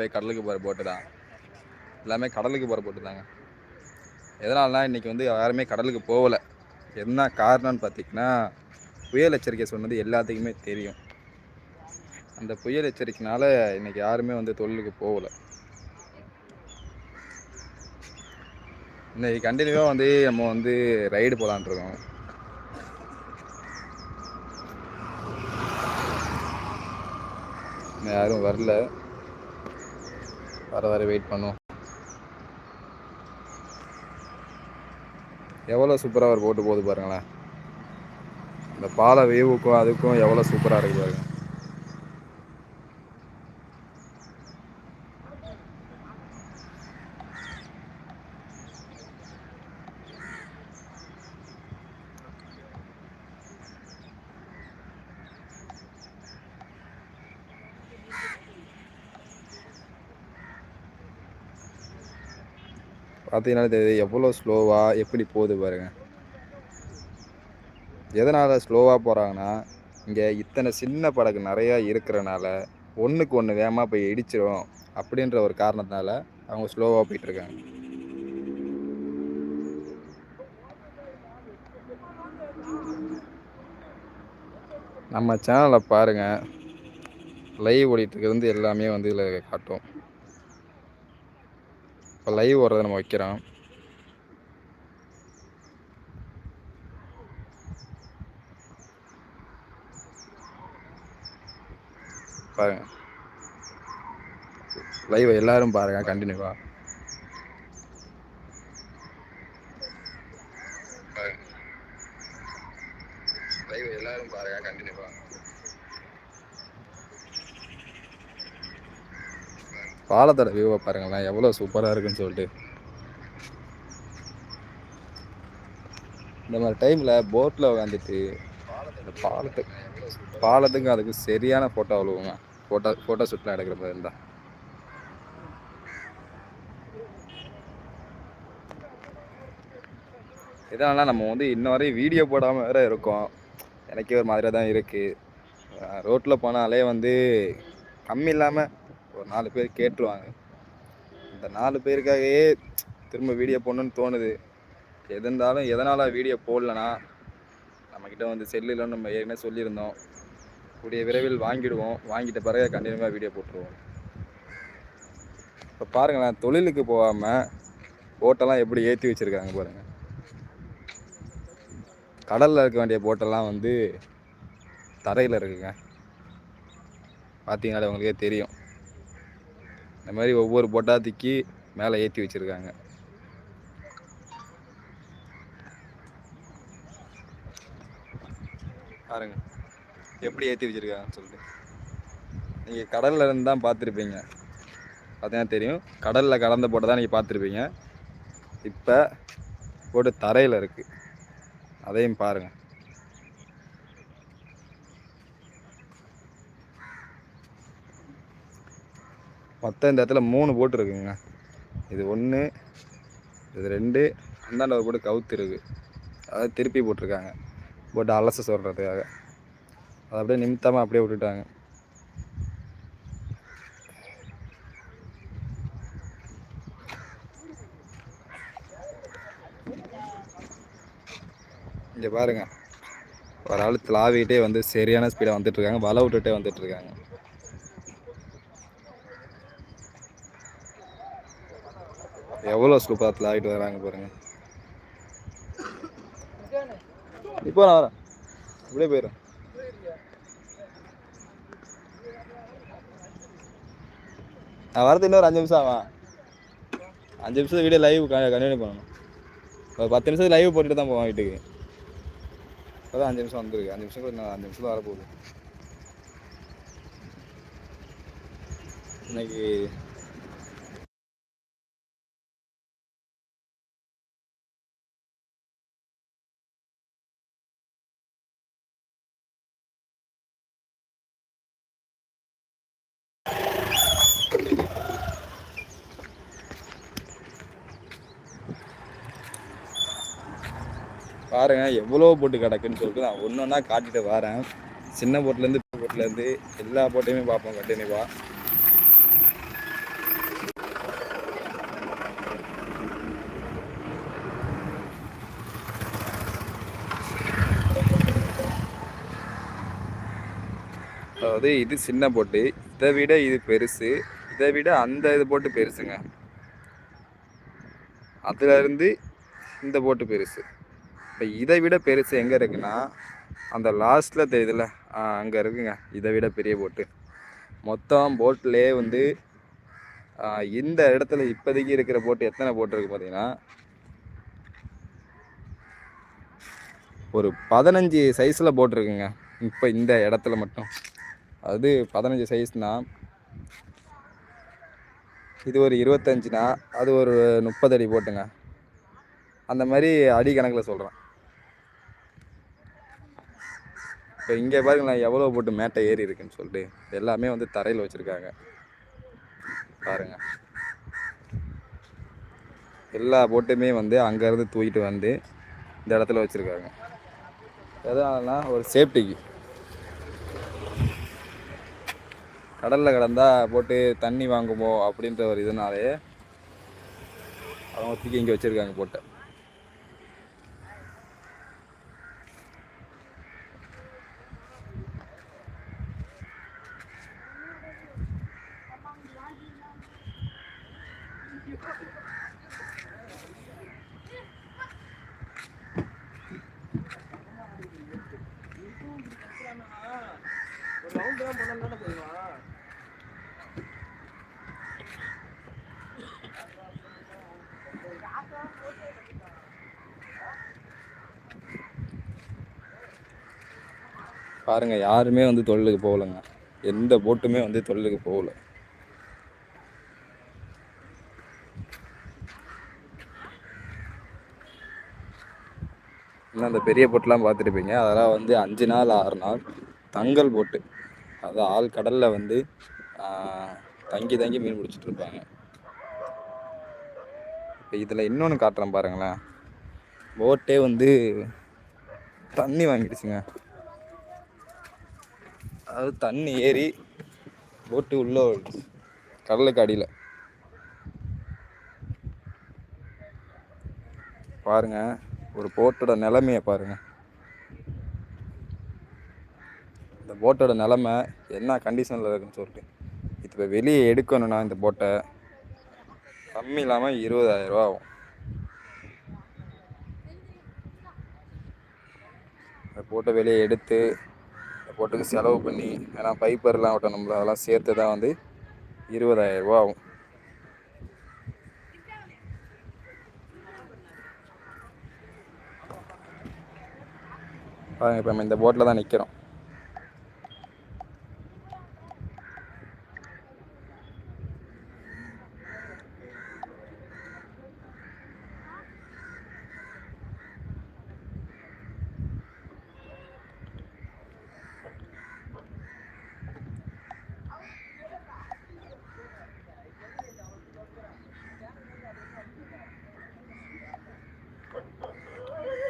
போய் கடலுக்கு போகிற போட்டு தான். எல்லாமே கடலுக்கு போகிற போட்டு தாங்க. எதனாலனா இன்றைக்கி வந்து யாருமே கடலுக்கு போகலை. என்ன காரணம்னு பார்த்திங்கன்னா புயல் எச்சரிக்கை சொன்னது எல்லாத்துக்குமே தெரியும். அந்த புயல் எச்சரிக்கைனால இன்றைக்கி யாருமே வந்து தொழிலுக்கு போகலை. இன்னைக்கு கண்டினியூவாக வந்து நம்ம வந்து ரைடு போகலான்ட்ருக்கோம் இன்னும் யாரும் வரல. வர வர வெயிட் பண்ணுவோம். எவ்வளோ சூப்பராக ஒரு போட்டு போகுது பாருங்களேன். இந்த பாலை வேவுக்கும் அதுக்கும் எவ்வளோ சூப்பராக இருக்குது பாருங்கள் பார்த்தீங்கன்னா தெரியுது எவ்வளோ ஸ்லோவாக எப்படி போகுது பாருங்கள் எதனால் ஸ்லோவாக போகிறாங்கன்னா இங்கே இத்தனை சின்ன படகு நிறையா இருக்கிறனால ஒன்றுக்கு ஒன்று வேகமாக போய் இடிச்சிரும் அப்படின்ற ஒரு காரணத்தினால அவங்க ஸ்லோவாக போயிட்டுருக்காங்க. நம்ம சேனலை பாருங்கள் லைவ் ஓடிட்டுருக்கு வந்து எல்லாமே வந்து இதில் காட்டும். இப்போ லைவ் வர்றதை நம்ம வைக்கிறோம். பாருங்க. லைவ் எல்லாரும் பாருங்க கண்டினியூவா லைவ் எல்லாரும் பாருங்க கண்டினியூ பாலத்தோட வியூவை பாருங்களேன். எவ்வளோ சூப்பராக இருக்குன்னு சொல்லிட்டு. இந்த மாதிரி டைமில் போட்டில் உட்காந்துட்டு இந்த பாலத்துக்கு பாலத்துக்கும் அதுக்கு சரியான ஃபோட்டோ அவ்வளோங்க ஃபோட்டோ ஃபோட்டோ ஷூட்லாம் எடுக்கிற மாதிரி இருந்தால் இதனால நம்ம வந்து இன்ன வரையும் வீடியோ போடாமல் வேற இருக்கோம். எனக்கே ஒரு மாதிரியாக தான் இருக்குது ரோட்டில் போனாலே வந்து கம்மி இல்லாமல் ஒரு நாலு பேர் கேட்டுருவாங்க. இந்த நாலு பேருக்காகவே திரும்ப வீடியோ போடணுன்னு தோணுது. எது இருந்தாலும் எதனால் வீடியோ போடலனா நம்மக்கிட்ட வந்து செல்லில் நம்ம ஏற்கனவே சொல்லியிருந்தோம். கூடிய விரைவில் வாங்கிடுவோம். வாங்கிட்ட பிறகு கண்டினியூவாக வீடியோ போட்டுருவோம். இப்போ பாருங்களேன் தொழிலுக்கு போகாமல் போட்டெல்லாம் எப்படி ஏற்றி வச்சுருக்காங்க பாருங்கள் கடலில் இருக்க வேண்டிய போட்டெல்லாம் வந்து தரையில் இருக்குங்க. பார்த்தீங்கனாலே உங்களுக்கே தெரியும். இந்த மாதிரி ஒவ்வொரு பொட்டாத்திக்கு மேலே ஏற்றி வச்சுருக்காங்க. பாருங்க. எப்படி ஏற்றி வச்சுருக்காங்கன்னு சொல்லிட்டு. நீங்கள் கடலில் இருந்து தான் பார்த்துருப்பீங்க. பார்த்தீங்கன்னா தெரியும். கடலில் கலந்த போட்டு தான் நீங்கள் பார்த்துருப்பீங்க. இப்போ போட்டு தரையில் இருக்குது அதையும் பாருங்கள் மொத்தம் இந்த இடத்துல மூணு போட்டு இருக்குங்க. இது ஒன்று இது ரெண்டு அந்தாண்ட ஒரு போட்டு கவுத்து இருக்குது அதாவது திருப்பி போட்டிருக்காங்க. போட்டு அலச சொல்கிறதுக்காக அதை அப்படியே நிமித்தமாக அப்படியே விட்டுட்டாங்க. இங்கே பாருங்க. ஒரு ஆள் திலாவிக்கிட்டே வந்து சரியான ஸ்பீடாக வந்துட்டுருக்காங்க வலை விட்டுட்டே வந்துட்டுருக்காங்க எவ்வளோ சூப்பராக ஆகிட்டு வராங்க பாருங்க. இப்போ நான் வரேன். இப்படியே போயிடும் நான் வரது இன்னொரு அஞ்சு நிமிஷம் ஆகும். அஞ்சு நிமிஷம் வீடியோ லைவ் கண்டினியூ பண்ணணும். ஒரு பத்து நிமிஷம் லைவ் போட்டுட்டு தான் போவான் வீட்டுக்கு. இப்போதான் அஞ்சு நிமிஷம் வந்துருக்கு. அஞ்சு நிமிஷம் கூட அஞ்சு நிமிஷம் வரப்போகுது. இன்னைக்கு பாருங்க எவ்வளோ போட்டு கிடக்குன்னு சொல்லிட்டு நான் ஒன்று ஒன்றா காட்டிட்டு வரேன். சின்ன போட்லேருந்து பெரிய போட்லேருந்து எல்லா போட்டையுமே பார்ப்போம் கண்டினியூவாக அதாவது இது சின்ன போட்டு இதை விட இது பெருசு இதை விட அந்த இது போட்டு பெருசுங்க. அதுலேருந்து இந்த போட்டு பெருசு. இப்போ இதை விட பெருசு எங்கே இருக்குன்னா அந்த லாஸ்ட்டில் தெரியுதுல்ல? அங்கே இருக்குங்க. இதை விட பெரிய போட்டு மொத்தம் போட்டிலே வந்து இந்த இடத்துல இப்போதைக்கு இருக்கிற போட்டு எத்தனை போட்டு இருக்கு பார்த்தீங்கன்னா ஒரு பதினஞ்சு சைஸில் போட்டிருக்குங்க இப்போ இந்த இடத்துல மட்டும். அது பதினஞ்சு சைஸ்னா இது ஒரு இருபத்தஞ்சுனா அது ஒரு முப்பது அடி போட்டுங்க அந்த மாதிரி அடி கணக்கில் சொல்கிறேன் இப்போ இங்கே பாருங்களேன் எவ்வளோ போட்டு மேட்டை ஏறி இருக்குன்னு சொல்லிட்டு எல்லாமே வந்து தரையில் வச்சுருக்காங்க. பாருங்க. எல்லா போட்டுமே வந்து அங்கேருந்து தூக்கிட்டு வந்து இந்த இடத்துல வச்சுருக்காங்க. எதனாலனா ஒரு சேஃப்டிக்கு கடலில் கடந்தால் போட்டு தண்ணி வாங்குமோ அப்படின்ற ஒரு இதனாலே அவங்க தூக்கி இங்கே வச்சுருக்காங்க போட்டை. பாருங்க யாருமே வந்து தொழிலுக்கு போகலைங்க. எந்த போட்டுமே வந்து தொழிலுக்கு போகல. இன்னும் அந்த பெரிய போட்டெலாம் பார்த்துருப்பீங்க. அதெல்லாம் வந்து அஞ்சு நாள் ஆறு நாள் தங்கல் போட்டு. அது ஆள் கடலில் வந்து தங்கி தங்கி மீன் பிடிச்சிட்டு இருப்பாங்க இப்போ இதில் இன்னொன்று காட்டுறேன் பாருங்களேன். போட்டே வந்து தண்ணி வாங்கிடுச்சுங்க. அதாவது தண்ணி ஏறி போட்டு உள்ள கடலுக்கு அடியில். பாருங்கள் ஒரு போட்டோட நிலமையை பாருங்கள் இந்த போட்டோட நிலைமை என்ன கண்டிஷனில் இருக்குன்னு சொல்லிட்டு. இப்போ வெளியே எடுக்கணும்னா இந்த போட்டை கம்மி இல்லாமல் இருபதாயிரம் ரூபா ஆகும். இந்த போட்டை வெளியே எடுத்து இந்த போட்டுக்கு செலவு பண்ணி ஏன்னா பைப்பர்லாம் ஓட்டணும்ல அதெல்லாம் சேர்த்து தான் வந்து இருபதாயிரம் ரூபா ஆகும். பாருங்க இப்போ நம்ம இந்த போட்டில் தான் நிற்கிறோம்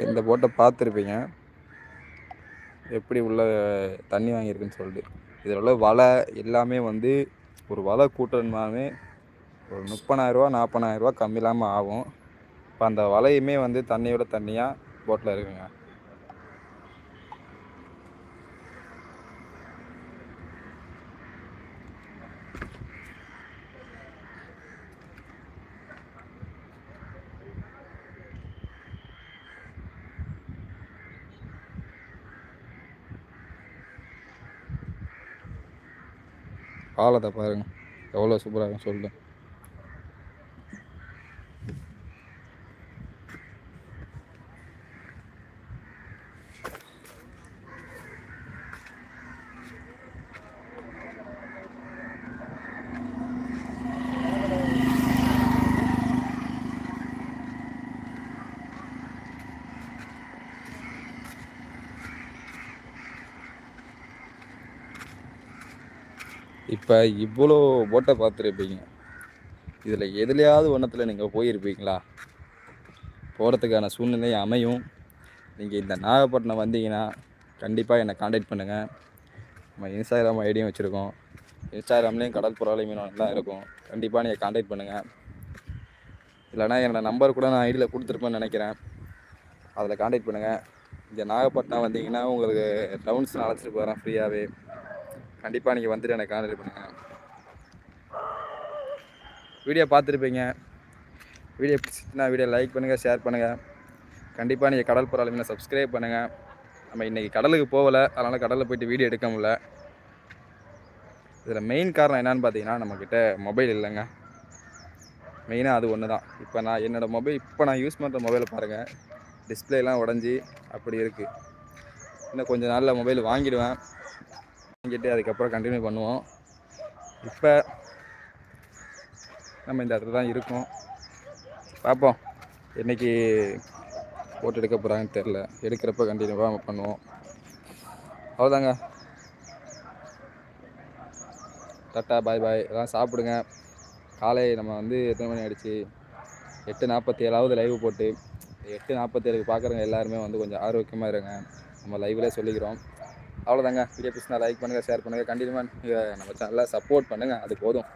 இந்த போட்டை பார்த்துருப்பீங்க. எப்படி உள்ள தண்ணி வாங்கியிருக்குன்னு சொல்லிட்டு. இதில் உள்ள வலை எல்லாமே வந்து ஒரு வலை கூட்டணுமாவே ஒரு முப்பதாயிரரூவா நாற்பதாயிரரூவா கம்மி இல்லாமல் ஆகும். இப்போ அந்த வலையுமே வந்து தண்ணியோட தண்ணியாக போட்டில் இருக்குங்க. காலத்தை பாருங்க. எவ்வளோ சூப்பராக இருக்கும் சொல்லிட்டு. இப்போ இவ்வளோ போட்டை பார்த்துருப்பீங்க. இதில் எதுலையாவது ஒன்றத்தில் நீங்கள் போயிருப்பீங்களா? போகிறதுக்கான சூழ்நிலை அமையும். நீங்கள் இந்த நாகப்பட்டினம் வந்தீங்கன்னா கண்டிப்பாக என்னை காண்டாக்ட் பண்ணுங்கள் நம்ம இன்ஸ்டாகிராம் ஐடியும் வச்சுருக்கோம். இன்ஸ்டாகிராம்லேயும் கடல் புறாலை மீனவன்லாம் இருக்கும். கண்டிப்பாக நீங்கள் காண்டாக்ட் பண்ணுங்கள் இல்லைனா என்னோடய நம்பர் கூட நான் ஐடியில் கொடுத்துருப்பேன்னு நினைக்கிறேன். அதில் காண்டாக்ட் பண்ணுங்கள் இங்கே நாகப்பட்டினம் வந்தீங்கன்னா உங்களுக்கு டவுன்ஸ் அழைச்சிட்டு போகிறேன் ஃப்ரீயாகவே கண்டிப்பாக நீங்கள் வந்துட்டு எனக்கு கான்டாக்ட் பண்ணுங்கள் வீடியோ பார்த்துருப்பீங்க. வீடியோ பிடிச்சிட்டுனா வீடியோ லைக் பண்ணுங்கள் ஷேர் பண்ணுங்கள் கண்டிப்பாக நீங்கள் கடல் போகிற அலுமினை சப்ஸ்கிரைப் பண்ணுங்கள் நம்ம இன்றைக்கி கடலுக்கு போகலை அதனால் கடலில் போயிட்டு வீடியோ எடுக்க முடியல. இதில் மெயின் காரணம் என்னன்னு பார்த்தீங்கன்னா நம்மக்கிட்ட மொபைல் இல்லைங்க. மெயினாக அது ஒன்று தான் இப்போ நான் என்னோடய மொபைல் இப்போ நான் யூஸ் பண்ணுற மொபைலை பாருங்கள் டிஸ்பிளேலாம் உடஞ்சி அப்படி இருக்குது இன்னும் கொஞ்சம் நாளில் மொபைல் வாங்கிடுவேன். வாங்கிட்டு அதுக்கப்புறம் கண்டினியூ பண்ணுவோம். இப்போ நம்ம இந்த இடத்துல தான் இருக்கோம். பார்ப்போம் என்னைக்கு போட்டு எடுக்க போகிறாங்கன்னு தெரில எடுக்கிறப்ப கண்டினியூவாக நம்ம பண்ணுவோம். அவ்வளோதாங்க டட்டா பாய் பாய் எல்லாம் சாப்பிடுங்க. காலை நம்ம வந்து எத்தனை மணி ஆகிடுச்சு எட்டு நாற்பத்தி ஏழாவது லைவ் போட்டு எட்டு நாற்பத்தேழுக்கு பார்க்குறவங்க எல்லாருமே வந்து கொஞ்சம் ஆரோக்கியமாக இருங்க. நம்ம லைவ்லேயே சொல்லிக்கிறோம். அவ்வளோதாங்க வீடியோ பிடிச்சினா லைக் பண்ணுங்கள் ஷேர் பண்ணுங்கள் கண்டிப்பாக நம்ம சேனலை சப்போர்ட் பண்ணுங்கள் அது போதும்.